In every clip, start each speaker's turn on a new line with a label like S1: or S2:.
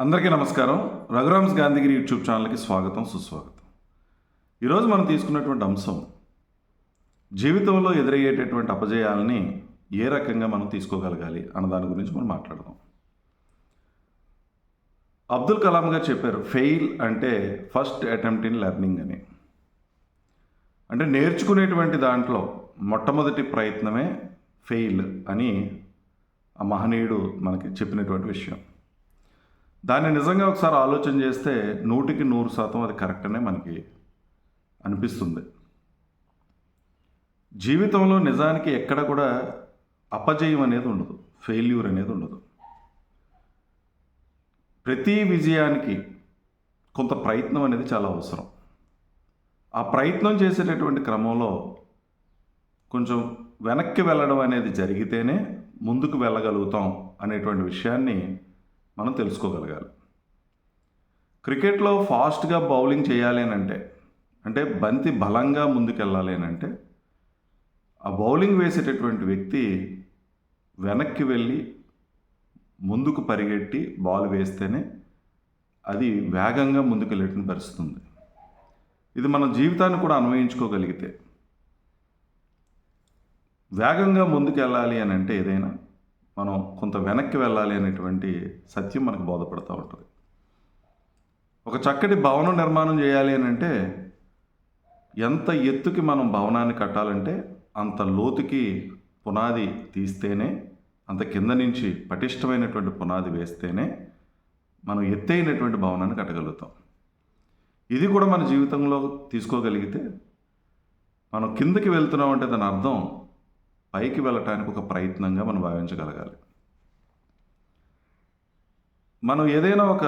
S1: అందరికీ నమస్కారం. రఘురామ్స్ గాంధీగిరి యూట్యూబ్ ఛానల్కి స్వాగతం సుస్వాగతం. ఈరోజు మనం తీసుకున్నటువంటి అంశం జీవితంలో ఎదురయ్యేటటువంటి అపజయాలని ఏ రకంగా మనం తీసుకోగలగాలి అన్న దాని గురించి మనం మాట్లాడదాం. అబ్దుల్ కలాం గారు చెప్పారు ఫెయిల్ అంటే ఫస్ట్ అటెంప్ట్ ఇన్ లెర్నింగ్ అని. అంటే నేర్చుకునేటువంటి దాంట్లో మొట్టమొదటి ప్రయత్నమే ఫెయిల్ అని ఆ మహనీయుడు మనకి చెప్పినటువంటి విషయం. దాన్ని నిజంగా ఒకసారి ఆలోచన చేస్తే నూటికి నూరు శాతం అది కరెక్ట్ అనే మనకి అనిపిస్తుంది. జీవితంలో నిజానికి ఎక్కడ కూడా అపజయం అనేది ఉండదు ఫెయిల్యూర్ అనేది ఉండదు. ప్రతి విజయానికి కొంత ప్రయత్నం అనేది చాలా అవసరం. ఆ ప్రయత్నం చేసేటటువంటి క్రమంలో కొంచెం వెనక్కి వెళ్ళడం అనేది జరిగితేనే ముందుకు వెళ్ళగలుగుతాం అనేటువంటి విషయాన్ని మనం తెలుసుకోగలగాలి. క్రికెట్లో ఫాస్ట్గా బౌలింగ్ చేయాలి అని అంటే అంటే బంతి బలంగా ముందుకెళ్ళాలి అని అంటే ఆ బౌలింగ్ వేసేటటువంటి వ్యక్తి వెనక్కి వెళ్ళి ముందుకు పరిగెట్టి బాల్ వేస్తేనే అది వేగంగా ముందుకెళ్ళేటువంటి పరిస్థితి ఉంది ఇది మన జీవితాన్ని కూడా అన్వయించుకోగలిగితే వేగంగా ముందుకెళ్ళాలి అని అంటే ఏదైనా మనం కొంత వెనక్కి వెళ్ళాలి అనేటువంటి సత్యం మనకు బోధపడుతూ ఉంటుంది. ఒక చక్కటి భవనం నిర్మాణం చేయాలి అని అంటే ఎంత ఎత్తుకి మనం భవనాన్ని కట్టాలంటే అంత లోతుకి పునాది తీస్తేనే అంత కింద నుంచి పటిష్టమైనటువంటి పునాది వేస్తేనే మనం ఎత్తైనటువంటి భవనాన్ని కట్టగలుగుతాం. ఇది కూడా మన జీవితంలో తీసుకోగలిగితే మనం కిందకి వెళ్తున్నామంటే దాని అర్థం పైకి వెళ్ళటానికి ఒక ప్రయత్నంగా మనం భావించగలగాలి. మనం ఏదైనా ఒక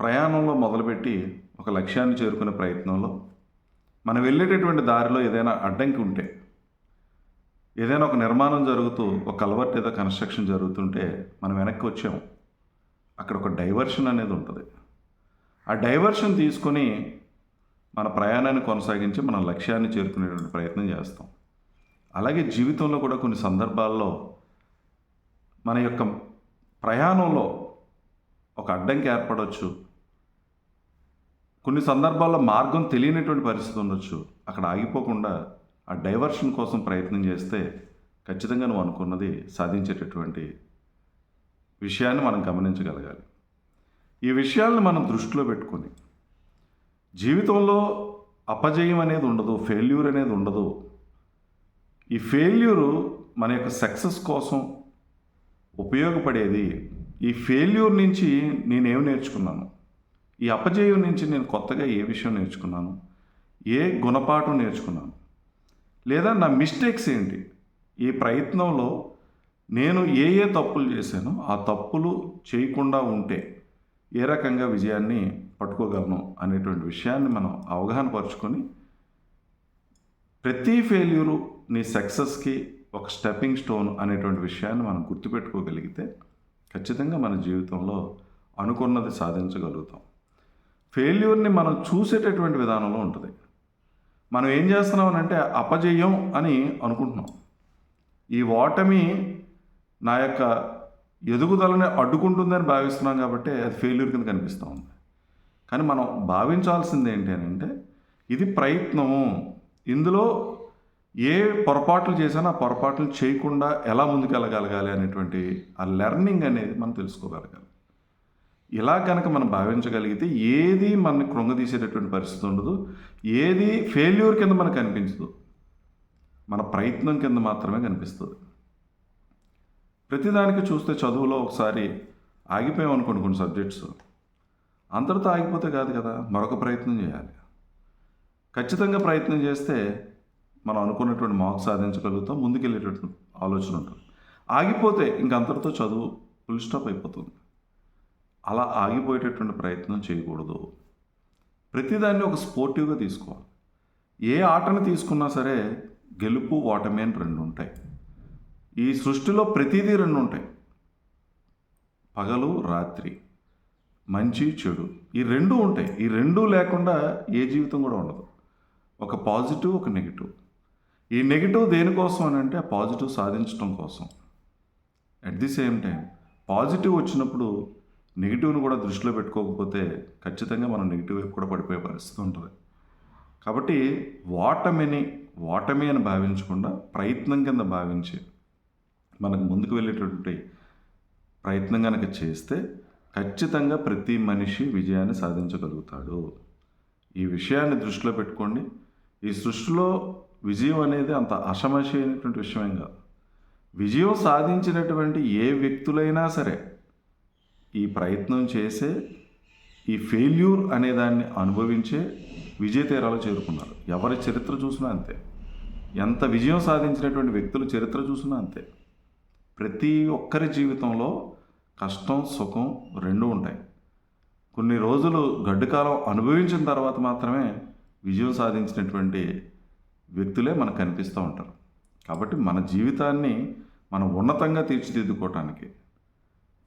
S1: ప్రయాణంలో మొదలుపెట్టి ఒక లక్ష్యాన్ని చేరుకునే ప్రయత్నంలో మనం వెళ్ళేటటువంటి దారిలో ఏదైనా అడ్డంకి ఉంటే ఏదైనా ఒక నిర్మాణం జరుగుతూ ఒక కలవర్ట్ ఏదో కన్స్ట్రక్షన్ జరుగుతుంటే మనం వెనక్కి వచ్చాము. అక్కడ ఒక డైవర్షన్ అనేది ఉంటుంది. ఆ డైవర్షన్ తీసుకొని మన ప్రయాణాన్ని కొనసాగించి మన లక్ష్యాన్ని చేరుకునేటువంటి ప్రయత్నం చేస్తాం. అలాగే జీవితంలో కూడా కొన్ని సందర్భాల్లో మన యొక్క ప్రయాణంలో ఒక అడ్డంకి ఏర్పడవచ్చు కొన్ని సందర్భాల్లో మార్గం తెలియనటువంటి పరిస్థితి ఉండొచ్చు. అక్కడ ఆగిపోకుండా ఆ డైవర్షన్ కోసం ప్రయత్నం చేస్తే ఖచ్చితంగా నువ్వు అనుకున్నది సాధించేటటువంటి విషయాన్ని మనం గమనించగలగాలి. ఈ విషయాలను మనం దృష్టిలో పెట్టుకొని జీవితంలో అపజయం అనేది ఉండదు ఫెయిల్యూర్ అనేది ఉండదు. ఈ ఫెయిల్యూరు మన యొక్క సక్సెస్ కోసం ఉపయోగపడేది ఈ ఫెయిల్యూర్ నుంచి నేనేం నేర్చుకున్నాను? ఈ అపజయం నుంచి నేను కొత్తగా ఏ విషయం నేర్చుకున్నాను? ఏ గుణపాఠం నేర్చుకున్నాను? లేదా నా మిస్టేక్స్ ఏంటి? ఈ ప్రయత్నంలో నేను ఏ ఏ తప్పులు చేశానో ఆ తప్పులు చేయకుండా ఉంటే ఏ రకంగా విజయాన్ని పట్టుకోగలను అనేటువంటి విషయాన్ని మనం అవగాహన పరుచుకొని ప్రతి ఫెయిల్యూరు నీ సక్సెస్కి ఒక స్టెప్పింగ్ స్టోన్ అనేటువంటి విషయాన్ని మనం గుర్తుపెట్టుకోగలిగితే ఖచ్చితంగా మన జీవితంలో అనుకున్నది సాధించగలుగుతాం. ఫెయిల్యూర్ని మనం చూసేటటువంటి విధానంలో ఉంటుంది. మనం ఏం చేస్తున్నాం అంటే అపజయం అని అనుకుంటున్నాం. ఈ ఓటమి నా యొక్క ఎదుగుదలని అడ్డుకుంటుందని భావిస్తున్నాం కాబట్టి అది ఫెయిల్యూర్ కింద కనిపిస్తూ ఉంది. కానీ మనం భావించాల్సింది ఏంటి అని అంటే ఇది ప్రయత్నము. ఇందులో ఏ పొరపాట్లు చేసినా ఆ పొరపాట్లు చేయకుండా ఎలా ముందుకెళ్ళగలగాలి అనేటువంటి ఆ లెర్నింగ్ అనేది మనం తెలుసుకోగలగాలి. ఇలా కనుక మనం భావించగలిగితే ఏది మనని కృంగదీసేటటువంటి పరిస్థితి ఉండదు ఏది ఫెయిల్యూర్ కింద మనకు కనిపించదు మన ప్రయత్నం కింద మాత్రమే కనిపిస్తుంది. ప్రతిదానికి చూస్తే చదువులో ఒకసారి ఆగిపోయాం అనుకోండి కొన్ని సబ్జెక్ట్స్. అంతటితో ఆగిపోతే కాదు కదా మరొక ప్రయత్నం చేయాలి. ఖచ్చితంగా ప్రయత్నం చేస్తే మనం అనుకున్నటువంటి మార్క్స్ సాధించగలుగుతాం ముందుకెళ్ళేటటువంటి ఆలోచన ఉంటుంది. ఆగిపోతే ఇంక అంతటితో చదువు ఫుల్ స్టాప్ అయిపోతుంది. అలా ఆగిపోయేటటువంటి ప్రయత్నం చేయకూడదు. ప్రతిదాన్ని ఒక స్పోర్టివ్గా తీసుకోవాలి. ఏ ఆటను తీసుకున్నా సరే గెలుపు ఓటమి అని రెండు ఉంటాయి. ఈ సృష్టిలో ప్రతిదీ రెండు ఉంటాయి. పగలు రాత్రి మంచి చెడు ఈ రెండు ఉంటాయి. ఈ రెండు లేకుండా ఏ జీవితం కూడా ఉండదు. ఒక పాజిటివ్ ఒక నెగిటివ్ ఈ నెగిటివ్ దేనికోసం అని అంటే ఆ పాజిటివ్ సాధించడం కోసం. At the same time positive వచ్చినప్పుడు నెగిటివ్ను కూడా దృష్టిలో పెట్టుకోకపోతే ఖచ్చితంగా మనం నెగిటివ్ వైపు కూడా పడిపోయే పరిస్థితి ఉంటుంది. కాబట్టి ఓటమిని ఓటమి అని భావించకుండా ప్రయత్నం కింద భావించి మనకు ముందుకు వెళ్ళేటటువంటి ప్రయత్నం కనుక చేస్తే ఖచ్చితంగా ప్రతి మనిషి విజయాన్ని సాధించగలుగుతాడు. ఈ విషయాన్ని దృష్టిలో పెట్టుకోండి. ఈ సృష్టిలో విజయం అనేది అంత అషమషి అయినటువంటి విషయమేం కాదు. విజయం సాధించినటువంటి ఏ వ్యక్తులైనా సరే ఈ ప్రయత్నం చేసే ఈ ఫెయిల్యూర్ అనే దాన్ని అనుభవించే విజయ తీరాలు చేరుకున్నారు. ఎవరి చరిత్ర చూసినా అంతే. ఎంత విజయం సాధించినటువంటి వ్యక్తుల చరిత్ర చూసినా అంతే. ప్రతి ఒక్కరి జీవితంలో కష్టం సుఖం రెండూ ఉంటాయి. కొన్ని రోజులు గడ్డుకాలం అనుభవించిన తర్వాత మాత్రమే విజయం సాధించినటువంటి వ్యక్తులే మనకు కనిపిస్తూ ఉంటారు. కాబట్టి మన జీవితాన్ని మనం ఉన్నతంగా తీర్చిదిద్దుకోవటానికి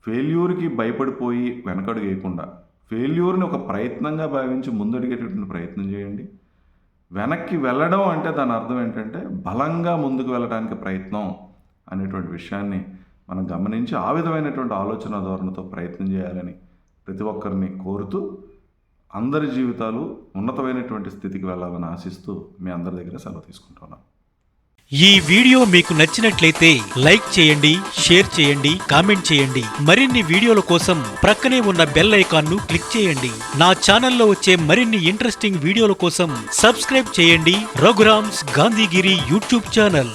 S1: ఫెయిల్యూర్కి భయపడిపోయి వెనకడుగు వేయకుండా ఫెయిల్యూర్ని ఒక ప్రయత్నంగా భావించి ముందడిగేటటువంటి ప్రయత్నం చేయండి. వెనక్కి వెళ్ళడం అంటే దాని అర్థం ఏంటంటే బలంగా ముందుకు వెళ్ళడానికి ప్రయత్నం అనేటువంటి విషయాన్ని మనం గమనించి ఆ విధమైనటువంటి ఆలోచన ధోరణితో ప్రయత్నం చేయాలని ప్రతి ఒక్కరిని కోరుతూ అందరి జీవితాలు ఉన్నతమైనటువంటి స్థితికి వెళ్ళాలని ఆశిస్తూ మీ అందరి దగ్గర సెలవు తీసుకుంటున్నాను
S2: ఈ వీడియో మీకు నచ్చినట్లయితే లైక్ చేయండి షేర్ చేయండి కామెంట్ చేయండి. మరిన్ని వీడియోల కోసం ప్రక్కనే ఉన్న బెల్ ఐకాన్ను క్లిక్ చేయండి. నా ఛానల్లో వచ్చే మరిన్ని ఇంట్రెస్టింగ్ వీడియోల కోసం సబ్స్క్రైబ్ చేయండి. Raghuram's Gandhigiri YouTube channel.